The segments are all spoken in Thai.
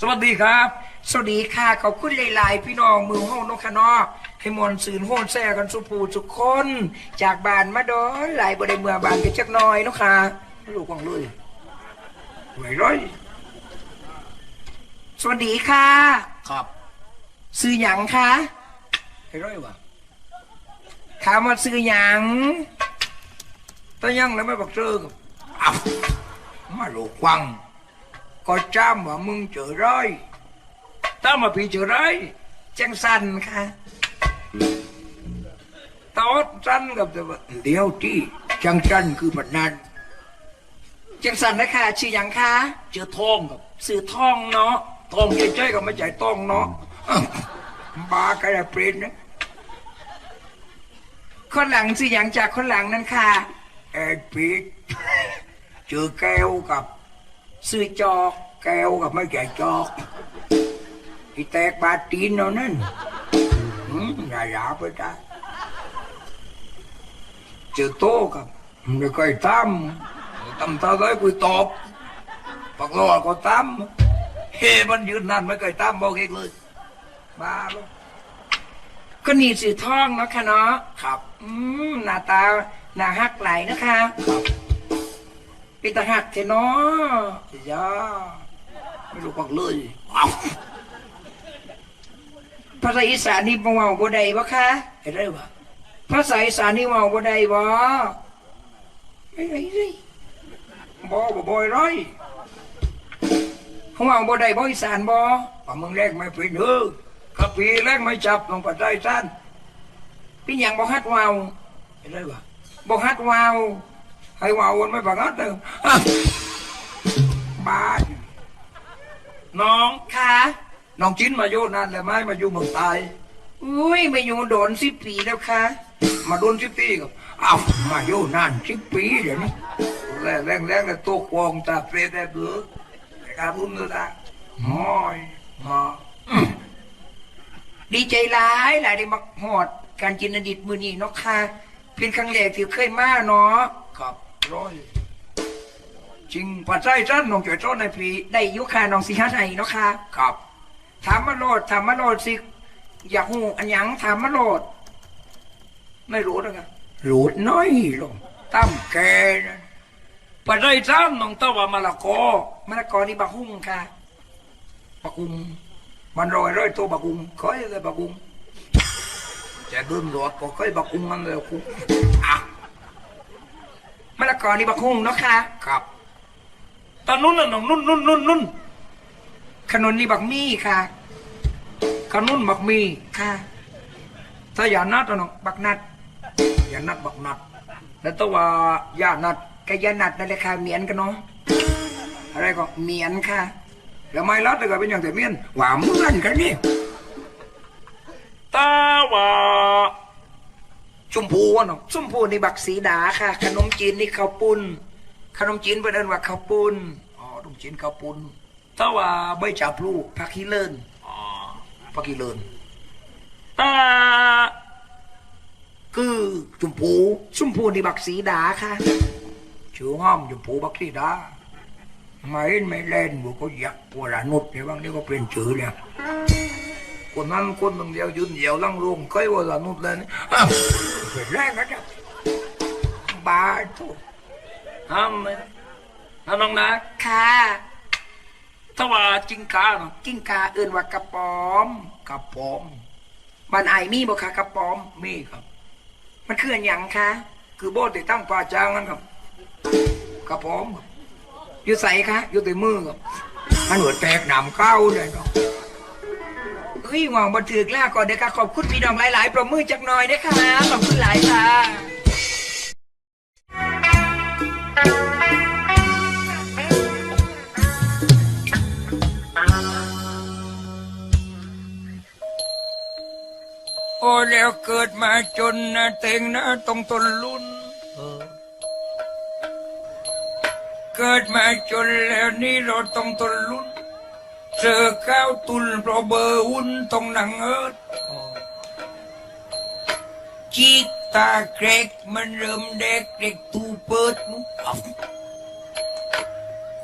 สวัสดีครับ สวัสดีค่ะขอบคุณหลาย ๆ พี่น้องมือห้องนกขะเนอให้มวลสื่นโฮนแซ่กันสุภูสุกคน จากบ้านมาดอนหลายบ่ได้เมื่อบานกันจักหน้อยเนาะค่ะลูกวังเลยไหวร้อยสวัสดีค่ะ ครับซื้อหยังคะไหวร้อยวะถามว่าซื้อหยังตายังแล้วไม่บอกเจอกับอ้าวมาลูกวัง ก็จ้ำว่ามึงเจอร้อยถ้ามาพี่เจอร้อยจังสันค่ะตอดสันกับเดียวที่จังจันคือปันนั้นจังสันนะคะชื่อยังคะเจอทองกับซื้อทองเนาะทองใจๆกับไม่ใจทองเนาะบาใครได้เปรตนะคนหลังซื้อหยังจากคนหลังนั่นค่ะแอดปีดเจอแก้วกับ ซื้อจอกแก้วกับไม่ใจจอกอีแตกบาดตีนเอานั่นอืมอย่าหยาไปจ้าเจอโตกับไม่เคยทำทำเท่าไรกูตอบปักรอก็ทำเฮ้มันยืนนั่นไม่เคยทำบอกเองเลยบ้าลูกก็นี่ซื้อทองเนาะค่ะเนาะครับ อืมหน้าตาหน้าฮักไหลนะคะครับ เป็นตาหักเทนาะย่าไม่รู้ปักเลยภาษาอีสานนี่บ่เว้าบ่ได้บ่คะเห็นได้ปะภาษาอีสานนี่เว้าบ่ได้บ่ไม่ได้สิบอบ่บอยร้อยเขาเว้าบ่ได้บ่อีสานบ่ป่ามึงแรกไม่เป็นเออขับปีแรกไม่จับลงปัดใจสั้นเป็นหยังบ่ฮัดว้าเห็นได้ปะบ่ฮัดว้า ให้ว่าวนไม่ปังงัดเลยบ้านน้องค่ะน้องจิ้นมาอยู่นั่นเลยไหมมาอยู่เมืองไทยอุ้ยมาอยู่โดน10ปีแล้วค่ะ มาโดนสิบปีกับอ้าวมาอยู่นั่นสิบปีเดี๋ยวนี้แรงแรงแรงเลยตัวกวางตาเปรตได้เบือไอ้การรุ่นเลยนะมอยมาอืมดีใจหลายหลายได้มาฮอดการกินอดีตมื้อนี้เนาะค่ะเป็นครั้งแรกที่เคยมาเนาะครับ ร้อยจริงปัดใจสั้นน้องจ่อยซ้อนในปีได้อยุคาน้องสีฮัทไห้เนาะค่ะครับถามมาโลดถามมาโลดสิอยากหูอันหยังถามมาโลด ไม่รู้นะครับรู้น้อยลงตั้มแกนะปัจจัยซ้ำน้องตะวันมะละกอมะละกอนี่บะหุ่งค่ะบักกุงมันรอยร้อยตัวบักกุงเคยเลยบักกุงจะเดินรถก็เคยบักกุงมันเลยกุงอะมะละ กอนี่บะหุ่งเนาะค่ะครับ ตอนนู้นน่ะน้องนุ่นนุ่นนุ่นนุ่นขนุนนี่บักมี่ค่ะขนุนบักมีค่ะถ้าอย่านัดอะน้องบักนัด อย่านัดบักนัด แล้วตัวว่าอย่านัดกะยานัดนั่นแหละค่ะเหมียนกันเนาะอะไรก็เหมียนค่ะแล้วไม่รัดเลยก็เป็นอย่างแต่เมียนหว่าเหมือนกันนี่ตาว่า ชมพูวะน้องส้มพูนี่บักสีดาค่ะ ขนมจีนนี่ข้าวปุ้น ขนมจีนเพิ่นเอิ้นว่าข้าวปุ้นอ๋อตุ้มจีนข้าวปุ้นถ้าว่าใบจับลูกผักฮีเลินอ๋อปักกีเลินตาคือชมพูส้มพูนี่บักสีดาค่ะชื่อห้อมชมพูบักที่ดาไม่เห็นไม่เล่นบุก็อยากปวดนุดเนี่ยบางทีก็เปลี่ยนชื่อเลย คนนั้นคนหนึ่งเดียวยืนเดียวลังลงเคยว่าละนุดเลยนี่อ้าวเป็นแรกนะจ๊ะบาทุห้ามเลยนะนะน้องนะค่ะถ้าว่าจริงกาเนาะกิ้งกาเอิ้นว่ากระป๋อมกับผมบ้านไอายมีบ่คะกระป๋อมมีครับ มันคืออันหยังคะคือโบติดตั้งปลาจางนั่นครับกับผมอยู่ใสคะอยู่ในมือครับมันหัวแตกหนามเข้าเลยเนาะ เฮ้ยหวังบันทึกแล้วก่อนเดี๋ยวค่ะขอบคุณพี่น้องหลาย ๆ ปรบมือจักหน่อยเด้อค่ะขอบคุณหลายค่ะโอ้แล้วเกิดมาจนนะเต็งนะต้องทนลุ้นเกิดมาจนแล้วนี่เราต้องทนลุ้น เจอข้าวตุนเพราะเบอร์หุ้นต้องนังเอิดจิกตาเกรกมันเริ่มเด็กเด็กตูเปิดมุก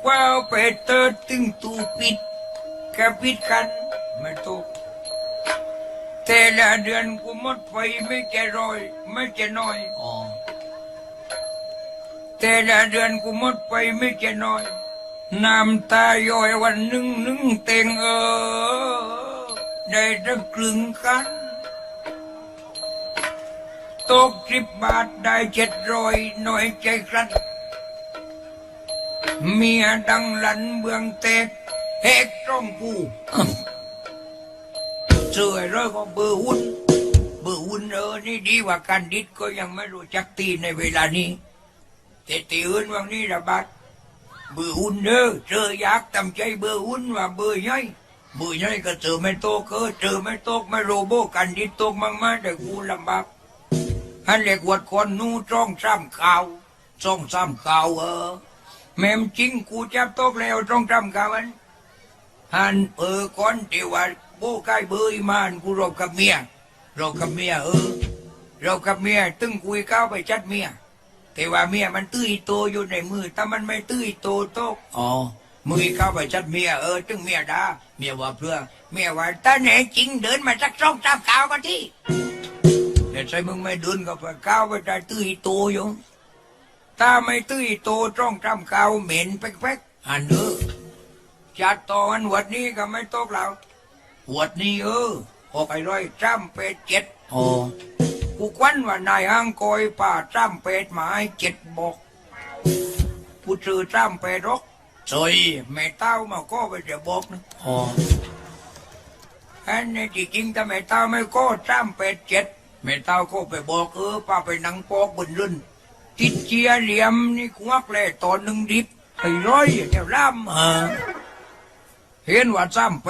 ว้าวไปเติร์ดตึงตูปิดแกปิดกันไม่ตกแต่ละเดือนกูหมดไปไม่เจรอย ไม่เจน้อยแต่ละเดือนกูหมดไปไม่เจน้อย น้ำตาย่อยวันหนึ่งหนึ่งเต็งเออ ได้ตั้งกลึงกัน ตกสิบบาทได้เจ็ดร้อยหน่อยใจครันเมียดังหลันเบืองเตกเฮกจ้องกูเสื่อยร้อยก็เบอร์หุ่นเบอร์หุ่นเออ นี่ดีกว่ากันดิดก็ยังไม่รู้จักตีในเวลานี้แต่ตีอื่นวันนี้ระบาด เบอร์หุ่นเด้อเจออยากทำใจเบอร์หุ่นว่าเบอร์ย่อยเบอร์ย่อยก็เจอไม่โตก็เจอไม่โตกไม่โรโบกันดิดตกมากมาแต่กูลำบากฮันเล็กวัดคนนู่จ้องซ้ำข่าวจ้องซ้ำข่าวเออแม่มจริงกูจับตกแล้วจ้องซ้ำข่าวมันฮันเออคนที่ว่าโบกายเบยมานกูรบกับเมียรบกับเมียเออเรากับเมียตึงคุยเข้าไปจัดเมีย แต่ว่าเมียมันตื้อโตอยู่ในมือ ถ้ามันไม่ตื้อโตตกอ๋อมือเข้าไปจัดเมียเออตึงเมียด่าเมียว่าเพื่อ เมียว่าถ้าแน่จริงเดินมาสักสองสามข่าวกันที่แต่ใส่มึงไม่เดินก็ไปก้าวไปได้ตื้อโตอยู่ถ้าไม่ตื้อโตจ้องจำข่าวเหม็นแป๊กๆอันเออจัดต่อวันวัดนี้ก็ไม่ตกแล้ววัดนี้เออหกไอ้ร้อยจ้ำเป็ดเจ็ดอ๋อ กูควันว่านายห้างกอยป่าจ้ำเป็ดหมายเจ็ดบอกกูซื้อจ้ำเป็ดรกซอยแม่เต้ามาก็ไปจะบอกนะอ๋ออันนี้ที่จริงถ้าแม่เต้าไม่ก็จ้ำเป็ดเจ็ดแม่เต้าก็ไปบอกเออป้าไปนั่งปอกบนรุ่นติดเจียเหลี่ยมนี่ควักเลยตอนหนึ่งดิบไอ้ร้อยเนี่ยล่ำเห็นว่าจ้ำเป